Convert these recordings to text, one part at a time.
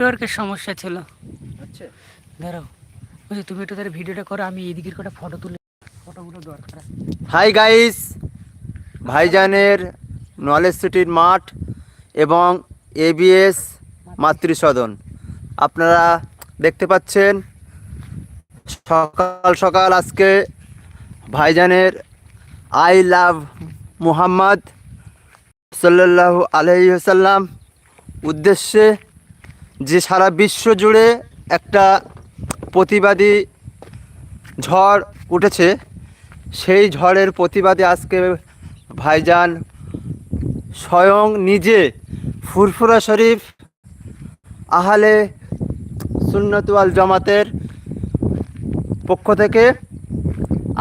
নেটওয়ার্কের সমস্যা ছিল। আচ্ছা। বলছি তুমি একটু তাহলে ভিডিওটা করো আমি এদিকের কটা ফটো তুলে ফটোগুলো দরকার হাই গাইস ভাইজানের নলেজ সিটির মাঠ এবং এবিএস মাতৃসদন। আপনারা দেখতে পাচ্ছেন সকাল সকাল আজকে ভাইজানের আই লাভ মুহাম্মদ সাল্লাল্লাহু আলাইহি সাল্লাম উদ্দেশ্যে যে সারা বিশ্ব জুড়ে একটা প্রতিবাদী ঝড় উঠেছে, সেই ঝড়ের প্রতিবাদে আজকে ভাইজান স্বয়ং নিজে ফুরফুরা শরীফ আহলে সুন্নতুয়াল জামাতের পক্ষ থেকে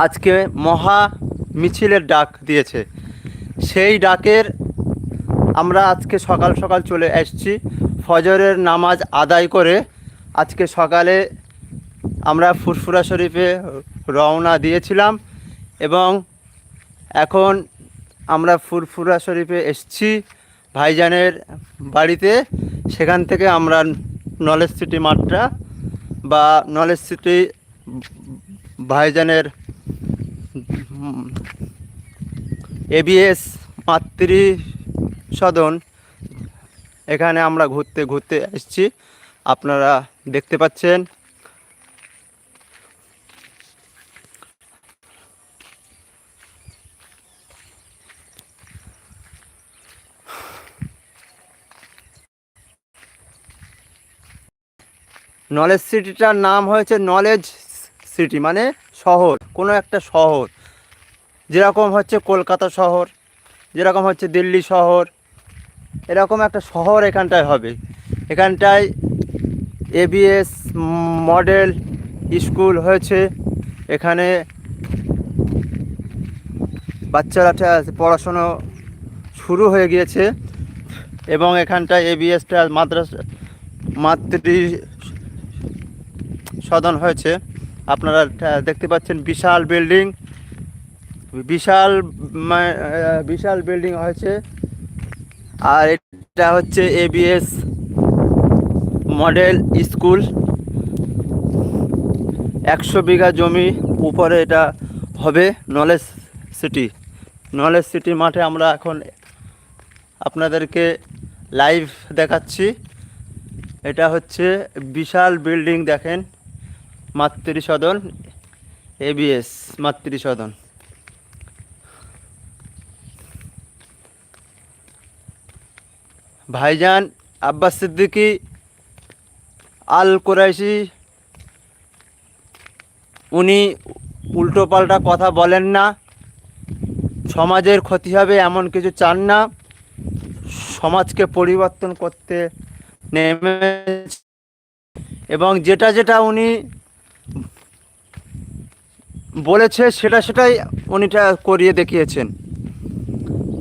আজকে মহা মিছিলের ডাক দিয়েছে। সেই ডাকের আমরা আজকে সকাল সকাল চলে এসেছি। ফজরের নামাজ আদায় করে আজকে সকালে আমরা ফুরফুরা শরীফে রওনা দিয়েছিলাম এবং এখন আমরা ফুরফুরা শরীফে এসছি ভাইজানের বাড়িতে। সেখান থেকে আমরা নলেজ সিটি মাঠটা বা নলেজ সিটি ভাইজানের এবিএস মাতৃ সদন এখানে আমরা ঘুরতে ঘুরতে এসেছি আপনারা দেখতে পাচ্ছেন। নলেজ সিটিটার নাম হয়েছে নলেজ সিটি মানে শহর, কোনো একটা শহর। যেরকম হচ্ছে কলকাতা শহর, যেরকম হচ্ছে দিল্লি শহর এরকম একটা শহর এখানটায় হবে। এখানটায় এবিএস মডেল স্কুল হয়েছে। এখানে বাচ্চারা পড়াশুনো শুরু হয়ে গিয়েছে এবং এখানটায় এবিএসটা মাদ্রাসা, মাতৃ সদন হয়েছে। আপনারা দেখতে পাচ্ছেন বিশাল বিল্ডিং। বিশাল বিশাল বিল্ডিং হয়েছে। আর এটা হচ্ছে এবিএস মডেল স্কুল একশো বিঘা জমি উপরে এটা হবে নলেজ সিটি নলেজ সিটি মাঠে আমরা এখন আপনাদেরকে লাইভ দেখাচ্ছি। এটা হচ্ছে বিশাল বিল্ডিং দেখেন মাতৃ সদন এবিএস মাতৃ সদন ভাইজান আব্বাস সিদ্দিকী, আল কোরাইশি, উনি উল্টোপাল্টা কথা বলেন না। সমাজের ক্ষতি হবে এমন কিছু চান না। সমাজকে পরিবর্তন করতে নেমে এবং যেটা যেটা উনি বলেছে, সেটা সেটাই উনিটা করিয়ে দেখিয়েছেন।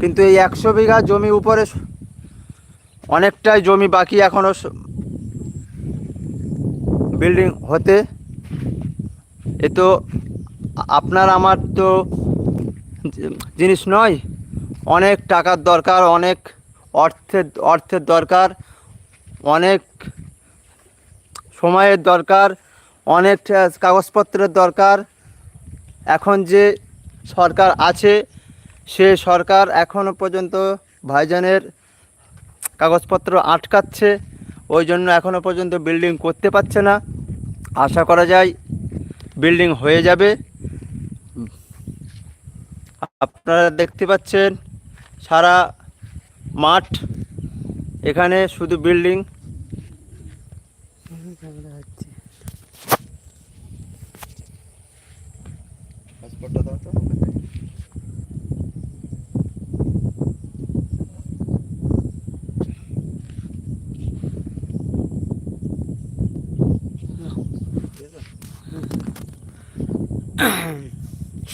কিন্তু এই একশো বিঘা জমি উপরে অনেকটাই জমি বাকি এখনও বিল্ডিং হতে। এ তো আপনার আমার তো জিনিস নয়, অনেক টাকার দরকার, অনেক অর্থের অর্থের দরকার, অনেক সময়ের দরকার, অনেক কাগজপত্রের দরকার। এখন যে সরকার আছে, সে সরকার এখনও পর্যন্ত ভাইজানের কাগজপত্র আটকাচ্ছে, ওই জন্য এখনও পর্যন্ত বিল্ডিং করতে পারছে না। আশা করা যায় বিল্ডিং হয়ে যাবে। আপনারা দেখতে পাচ্ছেন সারা মাঠ এখানে শুধু বিল্ডিং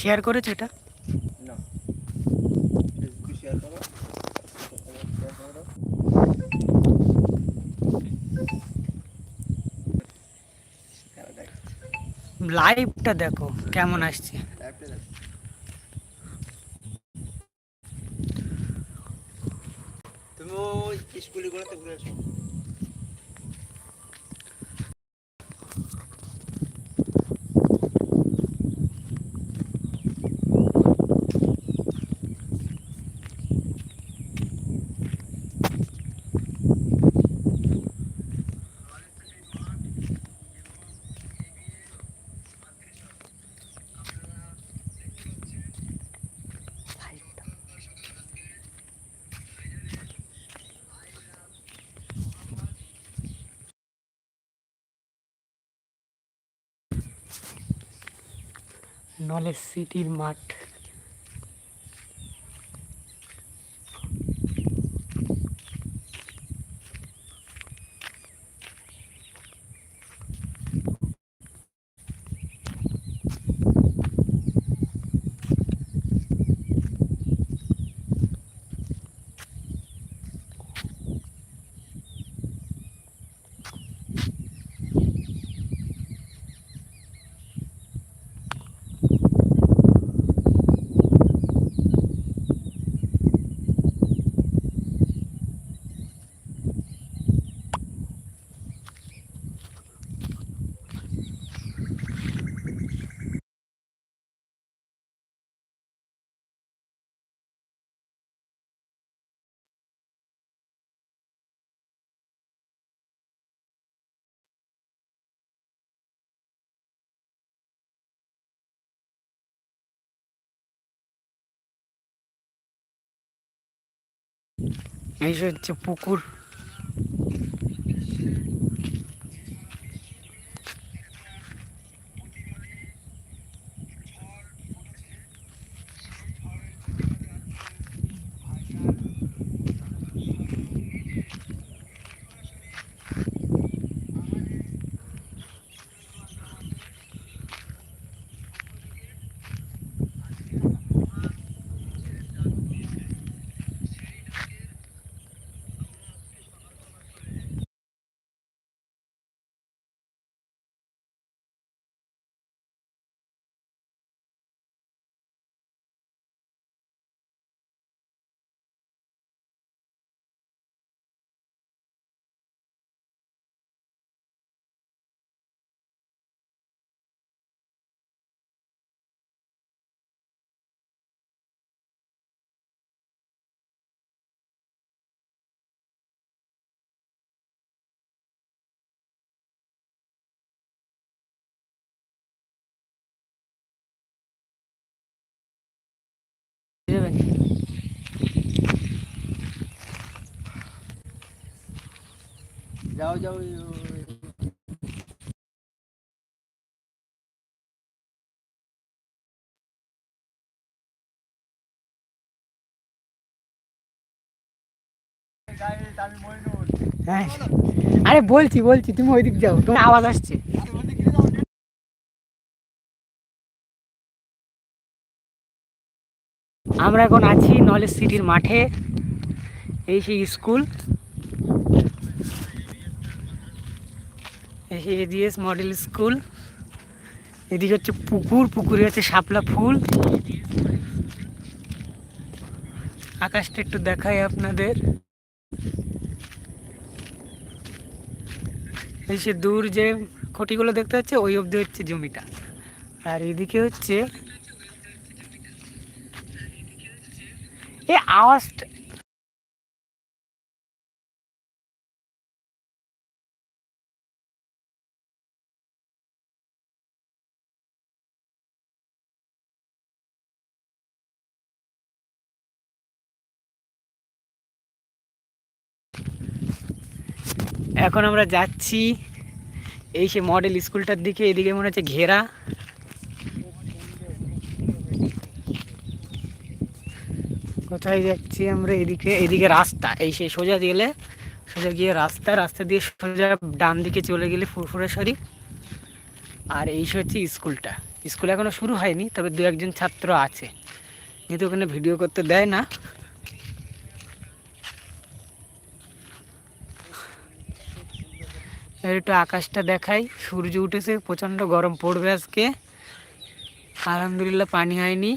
শেয়ার করেছে এটা? লাইভটা দেখো কেমন আসছে? তুমি ওই স্কুলগুলোতে ঘুরে নলেজ সিটির মাঠ। এই হচ্ছে পুকুর যাও যাও হ্যাঁ। আরে বলছি বলছি, তুমি ওই ওইদিক যাও। তোমার আওয়াজ আসছে। আমরা এখন আছি নলেজ সিটির মাঠে, এই সেই স্কুল। AGS model school. এদিকে হচ্ছে পুকুর, পুকুরে হচ্ছে শাপলা ফুল। আকাশটা একটু দেখাই আপনাদের। এই সে দূর যে খুঁটিগুলো দেখতে হচ্ছে ওই অবধি হচ্ছে জমিটা। আর এদিকে হচ্ছে, এ আওয়াজটা এখন আমরা যাচ্ছি এই সে মডেল স্কুলটার দিকে, এদিকে মনে হচ্ছে ঘেরা। কোথায় যাচ্ছি আমরা? এদিকে এদিকে রাস্তা। এই সেই সোজা গেলে, সোজা গিয়ে রাস্তা রাস্তা দিয়ে সোজা ডান দিকে চলে গেলে ফুরফুরা শরীফ আর এই সে হচ্ছে স্কুলটা। স্কুল এখনও শুরু হয়নি, তবে দু একজন ছাত্র আছে। কিন্তু ওখানে ভিডিও করতে দেয় না একটু আকাশটা দেখাই। সূর্য উঠেছে প্রচণ্ড গরম পড়বে আজকে। আলহামদুলিল্লাহ পানি হয়নি।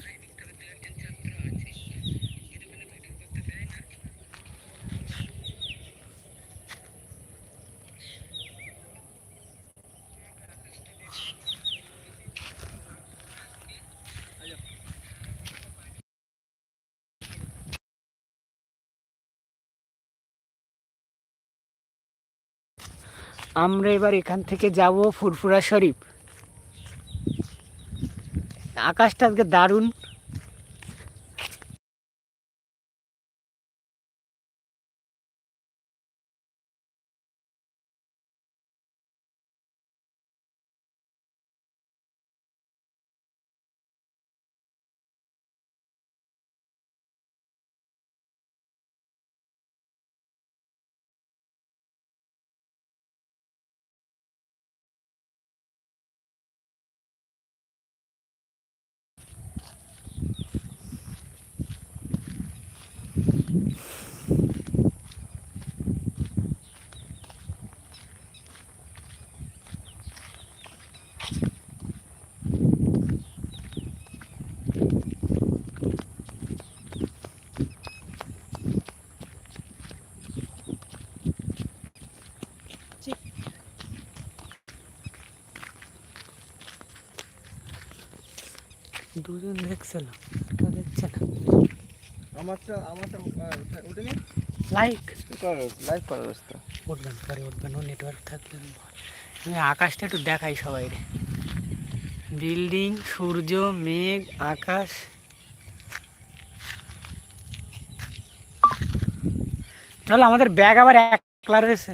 আমরা এবার এখান থেকে যাব ফুরফুরা শরীফ। আকাশটা আজকে দারুণ। দেখছে না। কেউ দেখছে না। আমারটা আমারটা ওটা নিয়ে লাইক লাইভ করার ব্যবস্থা উঠবেন পরে উঠবেন ও নেটওয়ার্ক থাকলে আমি আকাশটা একটু দেখাই সবাই বিল্ডিং সূর্য মেঘ আকাশ। চলো আমাদের ব্যাগ আবার একলা রয়েছে